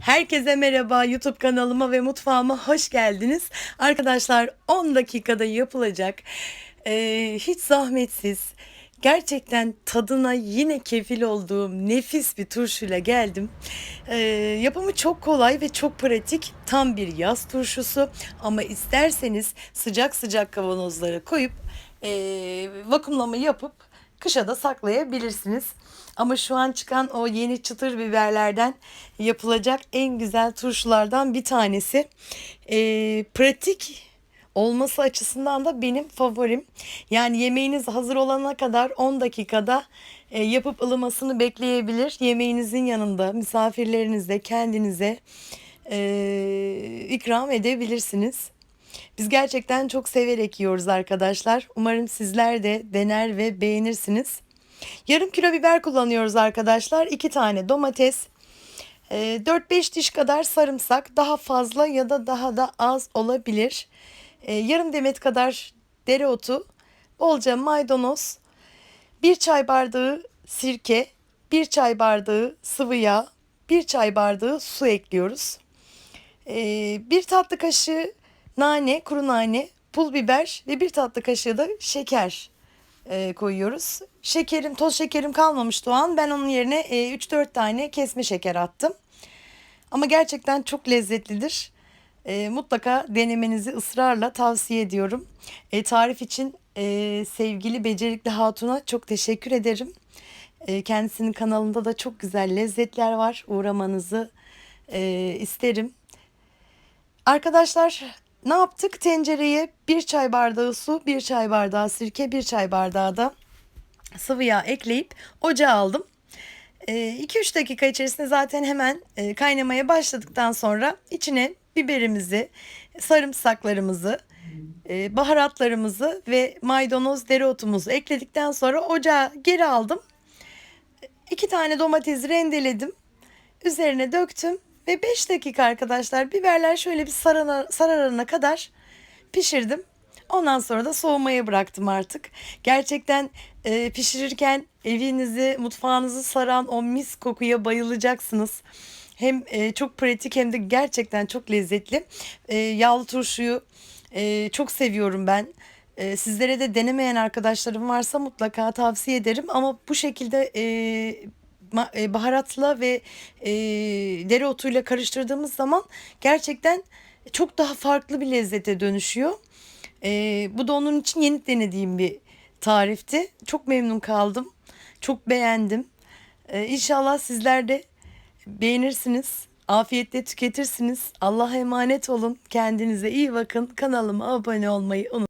Herkese merhaba YouTube kanalıma ve mutfağıma hoş geldiniz. Arkadaşlar 10 dakikada yapılacak eee, hiç zahmetsiz gerçekten tadına yine kefil olduğum nefis bir turşuyla geldim. Eee, yapımı çok kolay ve çok pratik tam bir yaz turşusu ama isterseniz sıcak sıcak kavanozlara koyup eee vakumlama yapıp kışa da saklayabilirsiniz. Ama şu an çıkan o yeni çıtır biberlerden yapılacak en güzel turşulardan bir tanesi. Ee, pratik olması açısından da benim favorim. Yani yemeğiniz hazır olana kadar 10 dakikada e, yapıp ılımasını bekleyebilir. Yemeğinizin yanında misafirlerinizle kendinize e, ikram edebilirsiniz. Biz gerçekten çok severek yiyoruz arkadaşlar. Umarım sizler de dener ve beğenirsiniz. Yarım kilo biber kullanıyoruz arkadaşlar. 2 tane domates. e, 4-5 diş kadar sarımsak. Daha fazla ya da daha da az olabilir. E, Yarım demet kadar dereotu. Bolca maydanoz. 1 çay bardağı sirke. 1 çay bardağı sıvı yağ. 1 çay bardağı su ekliyoruz. Ee, bir tatlı kaşığı nane, kuru nane, pul biber ve bir tatlı kaşığı da şeker e, koyuyoruz. Şekerim, toz şekerim kalmamıştı o an. Ben onun yerine e, 3-4 tane kesme şeker attım. Ama gerçekten çok lezzetlidir. E, mutlaka denemenizi ısrarla tavsiye ediyorum. E, tarif için e, sevgili becerikli hatuna çok teşekkür ederim. E, kendisinin kanalında da çok güzel lezzetler var. Uğramanızı e, isterim. Arkadaşlar ne yaptık? Tencereye bir çay bardağı su, bir çay bardağı sirke, bir çay bardağı da sıvı yağ ekleyip ocağa aldım. 2-3 dakika içerisinde zaten hemen e, kaynamaya başladıktan sonra içine biberimizi, sarımsaklarımızı, e, baharatlarımızı ve maydanoz dereotumuzu ekledikten sonra ocağa geri aldım. İki tane domatesi rendeledim. Üzerine döktüm ve 5 dakika arkadaşlar biberler şöyle bir sarana, sararana kadar pişirdim. Ondan sonra da soğumaya bıraktım artık. Gerçekten e, pişirirken evinizi, mutfağınızı saran o mis kokuya bayılacaksınız. Hem e, çok pratik hem de gerçekten çok lezzetli. E, yağlı turşuyu e, çok seviyorum ben. E, sizlere de denemeyen arkadaşlarım varsa mutlaka tavsiye ederim. Ama bu şekilde e, baharatla ve e, dereotuyla karıştırdığımız zaman gerçekten çok daha farklı bir lezzete dönüşüyor. E, bu da onun için yeni denediğim bir tarifti. Çok memnun kaldım. Çok beğendim. E, inşallah sizler de beğenirsiniz. Afiyetle tüketirsiniz. Allah'a emanet olun. Kendinize iyi bakın. Kanalıma abone olmayı unutmayın.